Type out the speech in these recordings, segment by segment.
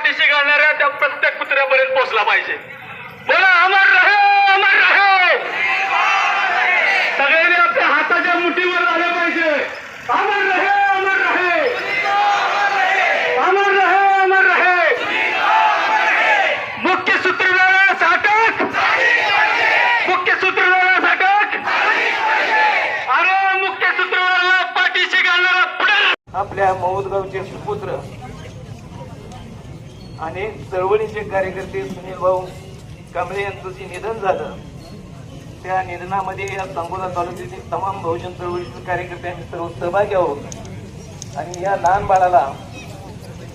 पाठीशी घालणाऱ्या त्या प्रत्येक कुत्र्यापर्यंत पोहोचला पाहिजे. बोला अमर रहे अमर रहे. सगळ्यांनी आपल्या हाताच्या मुठीवर आले पाहिजे. अमर रहे अमर रहे. अमर रहे अमर रहे. मुख्य सूत्रधारास अटक मुख्य सूत्रधारास अटक अरे मुख्य सूत्रधाराला पाठीशी घालणारा आपल्या मौदगावचे सुपुत्र आणि चळवळीचे कार्यकर्ते सुनील भाऊ कांबळे यांचं जे निधन झालं त्या निधनामध्ये या सांगोला तालुक्यातील तमाम बहुजन चळवळीचे कार्यकर्ते आम्ही सर्व सहभागी आहोत. आणि या लहान बाळाला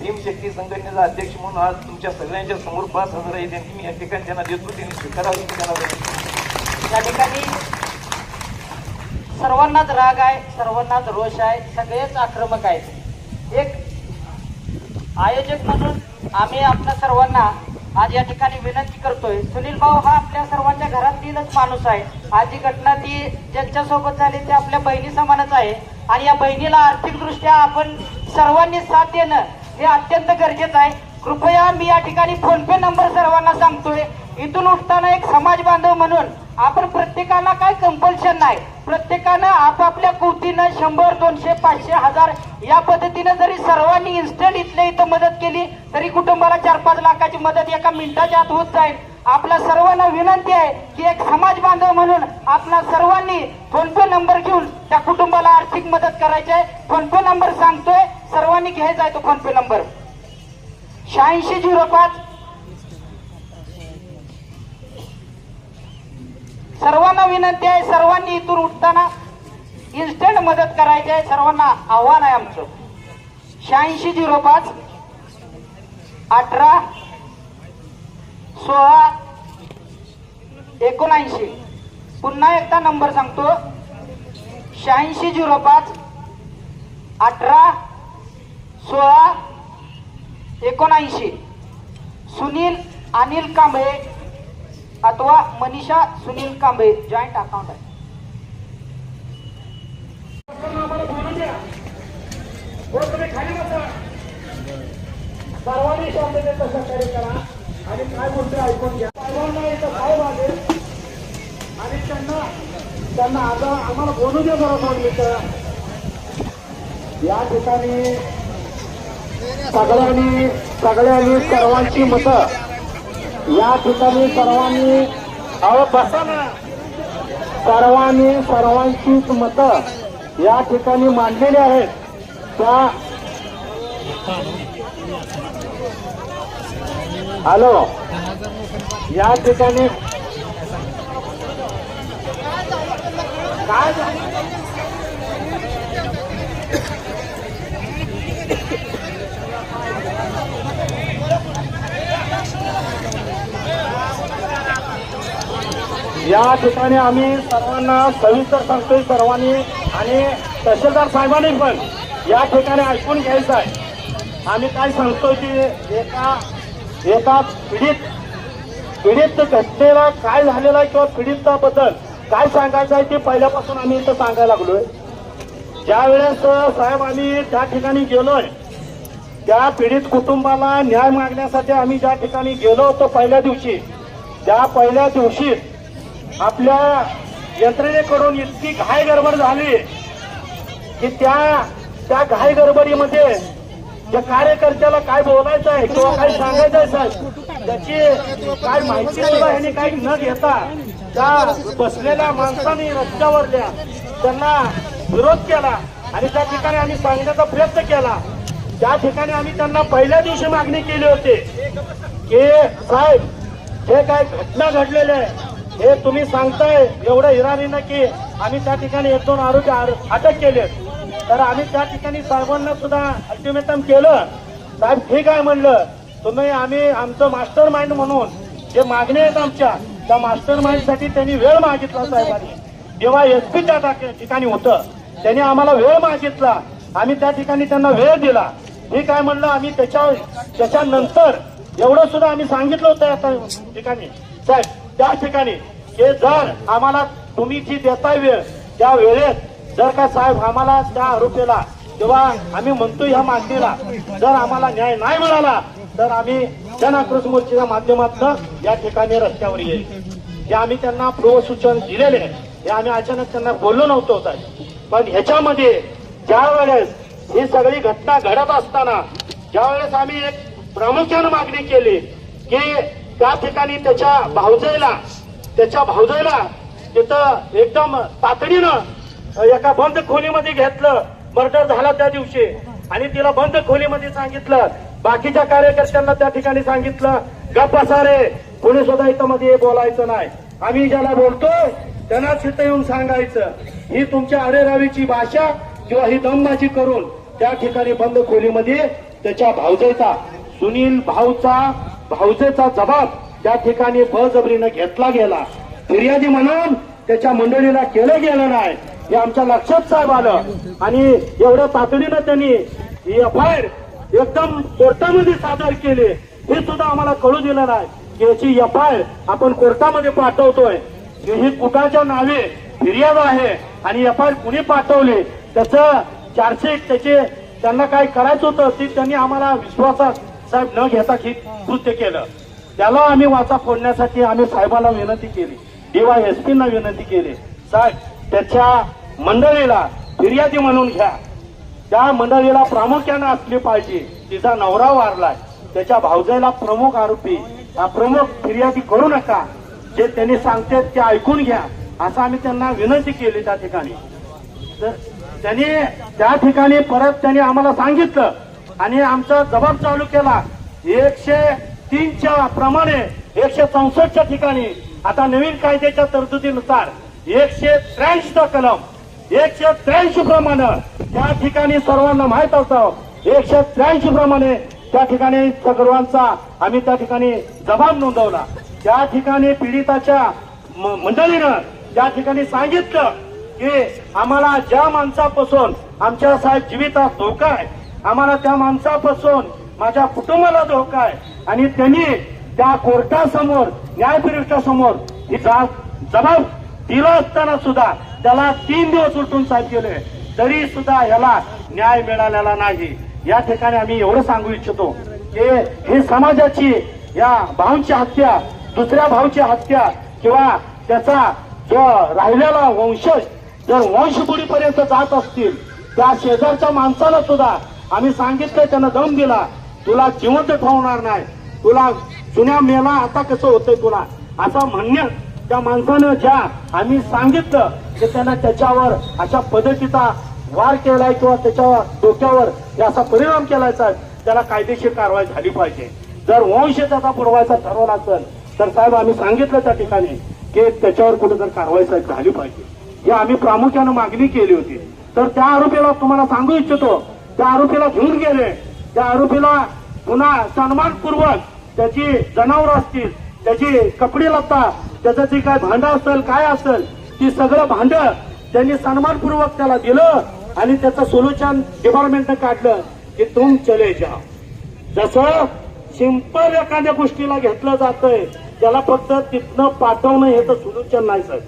भीमशक्ती संघटनेचा अध्यक्ष म्हणून आज तुमच्या सगळ्यांच्या समोर पाच हजार आहे. त्यांनी मी या ठिकाणी त्यांना देतो त्यांनी स्वीकारावी करावं या ठिकाणी सर्वांनाच राग आहे सर्वांनाच रोष आहे सगळेच आक्रमक आहेत. एक आयोजक म्हणून आम्ही आपल्या सर्वांना आज या ठिकाणी विनंती करतोय. सुनील भाऊ हा आपल्या सर्वांच्या घरातीलच माणूस आहे. आज जी घटना ती ज्यांच्यासोबत झाली ती आपल्या बहिणी समानच आहे. आणि या बहिणीला आर्थिकदृष्ट्या आपण सर्वांनी साथ देणं हे अत्यंत गरजेचं आहे. कृपया मी या ठिकाणी फोन पे नंबर सर्वांना सांगतोय. इथून उठताना एक समाज बांधव म्हणून आपण प्रत्येकाला काय कंपल्शन नाही. प्रत्येकानं आपापल्या कुवतीनं शंभर दोनशे पाचशे हजार या पद्धतीनं जरी सर्वांनी इन्स्टंट इथल्या इथं मदत केली तरी कुटुंबाला चार पाच लाखाची मदत एका मिनिटाच्या आत होत जाईल. आपल्या सर्वांना विनंती आहे की एक समाज बांधव म्हणून आपल्या सर्वांनी फोन पे नंबर घेऊन त्या कुटुंबाला आर्थिक मदत करायची आहे. फोन पे नंबर सांगतोय सर्वांनी घ्यायचा आहे तो फोन पे नंबर. शहाऐंशी झिरो पाच सर्वांना विनंती आहे सर्वांनी इथून उठताना इन्स्टंट मदत करायची आहे सर्वांना आव्हान आहे आमचं. शहाऐंशी झिरो पाच अठरा सोळा एकोणऐंशी. पुन्हा एकदा नंबर सांगतो. शहाऐंशी झिरो पाच अठरा सोळा एकोणऐंशी. सुनील अनिल कांबळे अथवा मनीषा सुनील कांबळे जॉईंट अकाउंट आहे. सर्वांनी शांततेचं सहकार्य करा आणि काय गोष्टी ऐकून घ्या. सर्वांना इथं काय आले आणि त्यांना त्यांना आता आम्हाला बोलू द्या बरं दोन मिनिटं. या ठिकाणी सगळ्यांनी सगळ्यांनी सर्वांची मतं या ठिकाणी सर्वांनी बसा ना. सर्वांनी सर्वांचीच मतं या ठिकाणी मांडलेली आहेत. त्या हॅलो. या ठिकाणी काय या ठिकाणी आम्ही सर्वांना सविस्तर सांगतोय सर्वांनी आणि तहसीलदार साहेबांनी पण या ठिकाणी ऐकून घ्यायचं आहे. आम्ही काय सांगतोय की एका एका पीडित पीडित घटनेला काय झालेलं आहे किंवा पीडिताबद्दल काय सांगायचं आहे ते पहिल्यापासून आम्ही इथं सांगायला लागलोय. ज्या वेळेस साहेब आम्ही त्या ठिकाणी गेलोय त्या पीडित कुटुंबाला न्याय मागण्यासाठी आम्ही ज्या ठिकाणी गेलो होतो पहिल्या दिवशी त्या पहिल्या दिवशी आपल्या यंत्रणेकडून इतकी घाय गडबड झाली की त्या त्या घाई गडबडीमध्ये त्या कार्यकर्त्याला काय बोलायचं आहे किंवा काय सांगायचं आहे साहेब त्याची काय माहिती सुद्धा ह्यांनी काही न घेता त्या बसलेल्या माणसांनी रस्त्यावरल्या त्यांना विरोध केला आणि त्या ठिकाणी आम्ही सांगण्याचा प्रयत्न केला. त्या ठिकाणी आम्ही त्यांना पहिल्या दिवशी मागणी केली होती की साहेब हे काय घटना घडलेले आहे? हे तुम्ही सांगताय एवढं हिराणीनं की आम्ही त्या ठिकाणी एक दोन आरोपी अटक केले तर आम्ही त्या ठिकाणी साहेबांना सुद्धा अल्टिमेटम केलं. साहेब ठीक आहे म्हणलं. तुम्ही आम्ही आमचं मास्टर माइंड म्हणून जे मागणी आहेत आमच्या त्या मास्टर माइंडसाठी त्यांनी वेळ मागितला साहेबांनी. जेव्हा एस पी त्या ठिकाणी होतं त्यांनी आम्हाला वेळ मागितला. आम्ही त्या ठिकाणी त्यांना वेळ दिला. ठीक आहे म्हणलं आम्ही त्याच्या त्याच्यानंतर एवढं सुद्धा आम्ही सांगितलं होतं त्या ठिकाणी. साहेब त्या ठिकाणी की जर आम्हाला तुम्ही जी देताय वेळ त्या वेळेत जर का साहेब आम्हाला त्या आरोपीला किंवा आम्ही म्हणतो ह्या मागणीला जर आम्हाला न्याय नाही मिळाला तर आम्ही जन आक्रोश माध्यमातून या ठिकाणी रस्त्यावर येईल. जे आम्ही त्यांना पूर्वसूचन दिलेले आहे. हे आम्ही अचानक त्यांना बोललो नव्हतो साहेब. पण ह्याच्यामध्ये ज्या वेळेस ही सगळी घटना घडत असताना ज्या वेळेस आम्ही एक प्रामुख्यानं मागणी केली की त्या ठिकाणी त्याच्या भावजयला त्याच्या भावजयला तिथं एकदम तातडीनं एका बंद खोलीमध्ये घेतलं. मर्डर झाला त्या दिवशी. आणि तिला बंद खोलीमध्ये सांगितलं. बाकीच्या कार्यकर्त्यांना त्या ठिकाणी सांगितलं गप्प बसा रे. कोणी सुद्धा इथं मध्ये बोलायचं नाही. आम्ही ज्याला बोलतोय त्यांनाच इथं येऊन सांगायचं. ही तुमच्या अरेरावीची भाषा किंवा ही दमबाजी करून त्या ठिकाणी बंद खोलीमध्ये त्याच्या भावजेचा सुनील भाऊचा भावजेचा जबाब त्या ठिकाणी बळजबरीनं घेतला गेला. फिर्यादी म्हणून त्याच्या मंडळीला केलं गेलं नाही हे आमच्या लक्षात साहेब आलं. आणि एवढ्या तातडीनं त्यांनी एफ आय एकदम कोर्टामध्ये सादर केले. हे सुद्धा आम्हाला कळू दिलं नाही की याची एफ आय आपण कोर्टामध्ये पाठवतोय. की ही कुटाच्या नावे फिर्याद आहे आणि एफ आय कुणी पाठवले? त्याचं चारशे त्याचे त्यांना काय करायचं होतं ते त्यांनी आम्हाला विश्वासात साहेब न घेता की कृत्य केलं. त्याला आम्ही वाचा फोडण्यासाठी आम्ही साहेबाला विनंती केली. डीवाय एस पींना विनंती केली. साहेब त्याच्या मंडळीला फिर्यादी म्हणून घ्या. त्या मंडळीला प्रामुख्यानं असली पाहिजे. तिचा नवरा वारलाय. त्याच्या भावजेला प्रमुख आरोपी हा प्रमुख फिर्यादी करू नका. जे त्यांनी सांगतात ते ऐकून घ्या. असं आम्ही त्यांना विनंती केली त्या ठिकाणी. तर त्यांनी त्या ठिकाणी परत त्यांनी आम्हाला सांगितलं. आणि आमचा जबाब चालू केला. एकशे तीनच्या प्रमाणे एकशे चौसष्टच्या ठिकाणी आता नवीन कायद्याच्या तरतुदीनुसार एकशे त्र्याऐंशीचा कलम एकशे त्र्याऐंशी प्रमाणे त्या ठिकाणी सर्वांना माहीत असतं एकशे त्र्याऐंशी प्रमाणे त्या ठिकाणी सर्वांचा आम्ही त्या ठिकाणी जबाब नोंदवला. त्या ठिकाणी पीडिताच्या म- मंडळीनं त्या ठिकाणी सांगितलं की आम्हाला ज्या माणसापासून आमच्या साहेब जीवितात धोका आहे आम्हाला त्या माणसापासून माझ्या कुटुंबाला धोका आहे आणि त्यांनी त्या कोर्टासमोर न्यायपीठासमोर ही जा- जबाब दिला असताना सुद्धा त्याला तीन दिवस उलटून साहेब केले. तरी सुद्धा याला न्याय मिळालेला नाही. या ठिकाणी आम्ही एवढं सांगू इच्छितो की हे समाजाची या भाऊंची हत्या दुसऱ्या भाऊची हत्या किंवा त्याचा जो राहिलेला वंशज जर वंशबुडीपर्यंत जात असतील त्या शेजारच्या माणसाला सुद्धा आम्ही सांगितलं त्यानं दम दिला. तुला जिवंत ठेवणार नाही. तुला जुन्या मेला आता कसं होतंय तुला? असं म्हणण्यात त्या माणसानं ज्या आम्ही सांगितलं की त्यांना त्याच्यावर अशा पद्धतीचा वार केलाय किंवा त्याच्या डोक्यावर हे असा परिणाम केलायचा त्याला कायदेशीर कारवाई झाली पाहिजे. जर वंश त्याचा पुरवायचा ठरवला असेल तर साहेब आम्ही सांगितलं त्या ठिकाणी की त्याच्यावर कुठे जर कारवाई साहेब झाली पाहिजे. ही आम्ही प्रामुख्यानं मागणी केली होती. तर त्या आरोपीला तुम्हाला सांगू इच्छितो त्या आरोपीला घेऊन गेले. त्या आरोपीला पुन्हा सन्मानपूर्वक त्याची जनावर असतील त्याची कपडे लत्ता त्याचं जे काय भांडं असेल काय असेल ती सगळं भांड त्यांनी सन्मानपूर्वक त्याला दिलं आणि त्याचं सोल्युशन डिपार्टमेंटनं काढलं की तुम चले जा जसं सिंपल एखाद्या गोष्टीला घेतलं जातंय त्याला फक्त तिथनं पाठवणं हे तर सोल्युशन नाही साहेब.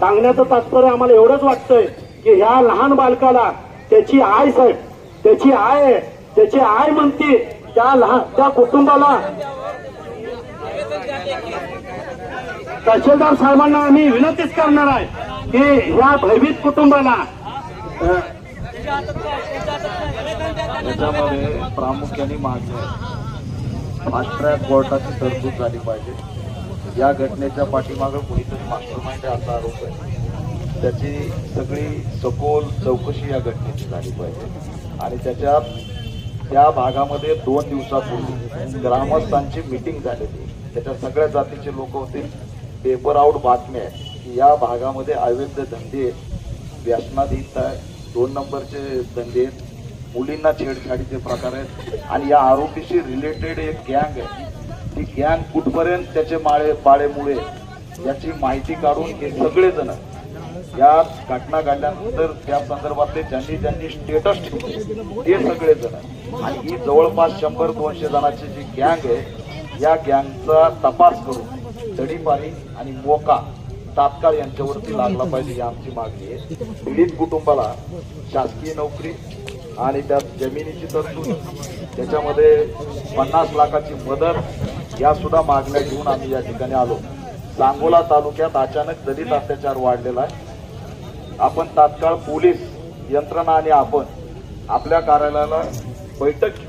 सांगण्याचं तात्पर्य आम्हाला एवढंच वाटतंय की ह्या लहान बालकाला त्याची आय साहेब त्याची आय आहे त्याची आय म्हणते त्या लहान त्या कुटुंबाला. तहसीलदार साहेबांना आम्ही विनंतीच करणार आहे की या भयभीत कुटुंबाला अ, त्याच्यामध्ये प्रामुख्याने मागणी फास्ट ट्रॅक कोर्टाची तरतूद झाली पाहिजे. या घटनेच्या पाठीमागं कुणीतरी मास्टर माइंड असा आरोप आहे. त्याची सगळी सखोल चौकशी या घटनेची झाली पाहिजे. आणि त्याच्यात त्या भागामध्ये दोन दिवसापूर्वी ग्रामस्थांची मिटिंग झालेली. त्याच्यात सगळ्या जातीचे लोक होते. पेपर आउट बातम्या आहे की या भागामध्ये अवैध धंदे आहेत. व्यसनाधीन आहे. दोन नंबरचे धंदे आहेत. मुलींना छेडछाडीचे प्रकार आहेत. आणि या आरोपीशी रिलेटेड एक गँग आहे. ती गँग कुठपर्यंत त्याचे माळे पाळेमुळे याची माहिती काढून हे सगळेजण या घटना घडल्यानंतर त्या संदर्भातले ज्यांनी ज्यांनी स्टेटस ठेवले ते सगळेजण आणि ही जवळपास शंभर दोनशे जणांची जी गँग आहे या गँगचा तपास करून दडीपाणी आणि मोका तात्काळ यांच्यावरती लागला पाहिजे ही आमची मागणी आहे. पीडित कुटुंबाला शासकीय नोकरी आणि त्यात जमिनीची तरतूद त्याच्यामध्ये पन्नास लाखाची मदत या सुद्धा मागण्या घेऊन आम्ही या ठिकाणी आलो. सांगोला तालुक्यात अचानक दलित अत्याचार वाढलेला आहे. आपण तात्काळ पोलीस यंत्रणा आणि आपण आपल्या कार्यालयाला बैठक घेऊ.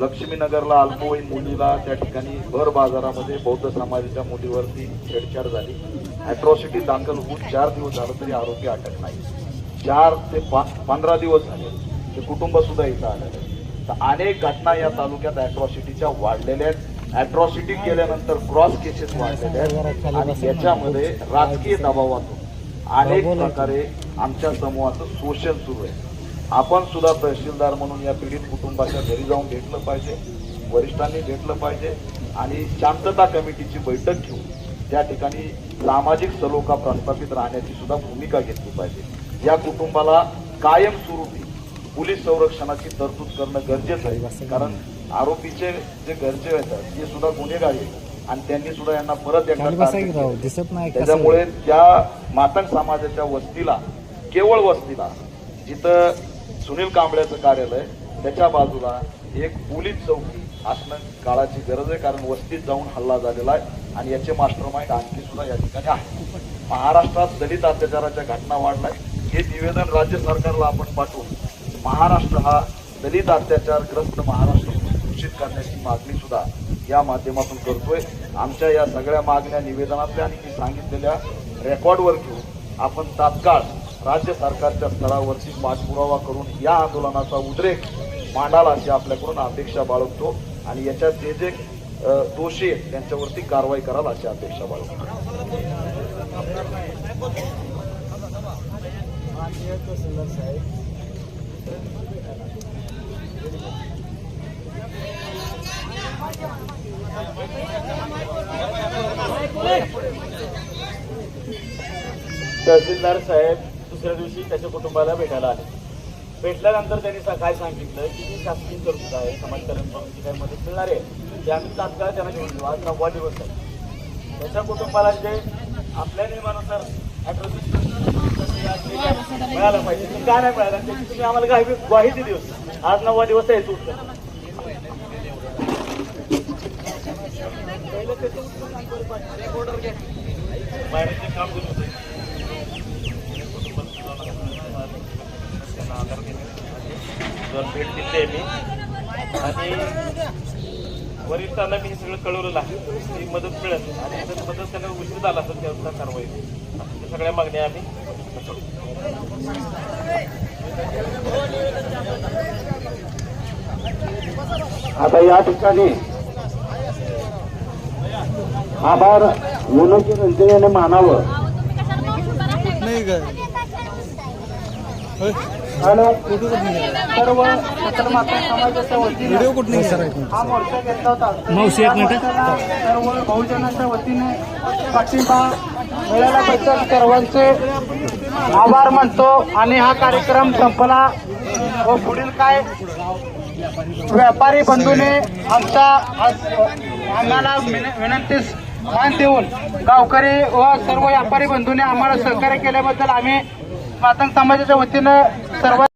लक्ष्मीनगरला अल्पवयीन मुलीला त्या ठिकाणी भर बाजारामध्ये बौद्ध समाजाच्या मुलीवरती छेडछाड झाली. अॅट्रॉसिटी दाखल होऊन चार दिवस झालं तरी आरोपी अटक नाही. चार ते पंधरा दिवस झाले. ते कुटुंब सुद्धा इथं आलेलं आहे. तर अनेक घटना या तालुक्यात अॅट्रॉसिटीच्या वाढलेल्या आहेत. अॅट्रॉसिटी केल्यानंतर क्रॉस केसेस वाढलेल्या आहेत. आणि याच्यामध्ये राजकीय दबावातून अनेक प्रकारे आमच्या समूहाचं शोषण सुरू आहे. आपण सुद्धा तहसीलदार म्हणून या पीडित कुटुंबाच्या घरी जाऊन भेटलं पाहिजे वरिष्ठांनी भेटलं पाहिजे आणि शांतता कमिटीची बैठक घेऊन त्या ठिकाणी सामाजिक सलोखा प्रस्थापित राहण्याची सुद्धा भूमिका घेतली पाहिजे. या कुटुंबाला कायमस्वरूपी पोलीस संरक्षणाची तरतूद करणं गरजेचं आहे. कारण आरोपीचे जे गरजे आहेत ते सुद्धा गुन्हेगार आहेत. आणि त्यांनी सुद्धा यांना परत एकदा. दिसत नाही त्याच्यामुळे त्या मातंग समाजाच्या वस्तीला केवळ वस्तीला जिथं सुनील कांबळ्याचं कार्यालय त्याच्या बाजूला एक पोलीस चौकी असणं काळाची गरज आहे कारण वस्तीत जाऊन हल्ला झालेला आहे आणि याचे मास्टर माइंड आणखी सुद्धा या ठिकाणी आहे. महाराष्ट्रात दलित अत्याचाराच्या घटना वाढलाय. हे निवेदन राज्य सरकारला आपण पाठवून महाराष्ट्र हा दलित अत्याचारग्रस्त महाराष्ट्र घोषित करण्याची मागणी सुद्धा या माध्यमातून करतोय. आमच्या या सगळ्या मागण्या निवेदनातल्या आणि मी सांगितलेल्या रेकॉर्डवर घेऊन आपण तात्काळ राज्य सरकारच्या स्तरावरती पाठपुरावा करून या आंदोलनाचा उद्रेक मांडाल अशी आपल्याकडून अपेक्षा बाळगतो आणि याच्यात जे जे दोषी आहेत त्यांच्यावरती कारवाई कराल अशी अपेक्षा बाळगतो. तहसीलदार साहेब. दुसऱ्या दिवशी त्याच्या कुटुंबाला भेटायला आले. भेटल्यानंतर त्यांनी काय सांगितलं की जी शासकीय तरतूद आहे समाज कल्याण करून जी काही मदत मिळणार आहे. ते आम्ही तात्काळ त्यांना घेऊन देऊ आज नव्वा दिवस आहे. त्याच्या कुटुंबाला जे आपल्या नियमानुसार मिळालं पाहिजे. ते का नाही मिळालं? त्याची तुम्ही आम्हाला काही ग्वाही दिली होती आज नववा दिवस आहे तू. बाहेरचे काम दिलं होतं त्यांना आधार दिले दोन भेट दिली आहे मी आणि वरिष्ठांना मी हे सगळं कळवलेलं आहे ती मदत मिळत आणि जर मदत त्यांना उशीर झाला तर त्याचा कारवाई होईल. त्या सगळ्या मागण्या आम्ही आता या ठिकाणी आभार. रंजन याने मानावं. आणि सर्व सकलमाता समाजाच्या वतीने हा मोर्चा घेतला होता. मावशी, एक मिनिट. सर्व बहुजनाच्या वतीने पाठिंबा मिळाल्याबद्दल सर्वांचे आभार मानतो आणि हा कार्यक्रम संपला. व पुढील काय? व्यापारी बंधूने आमच्या आम्हाला विन- विनंतीस मान देऊन गावकरी व सर्व व्यापारी बंधूंनी आम्हाला सहकार्य केल्याबद्दल आम्ही मातंग समाजाच्या वतीनं सर्व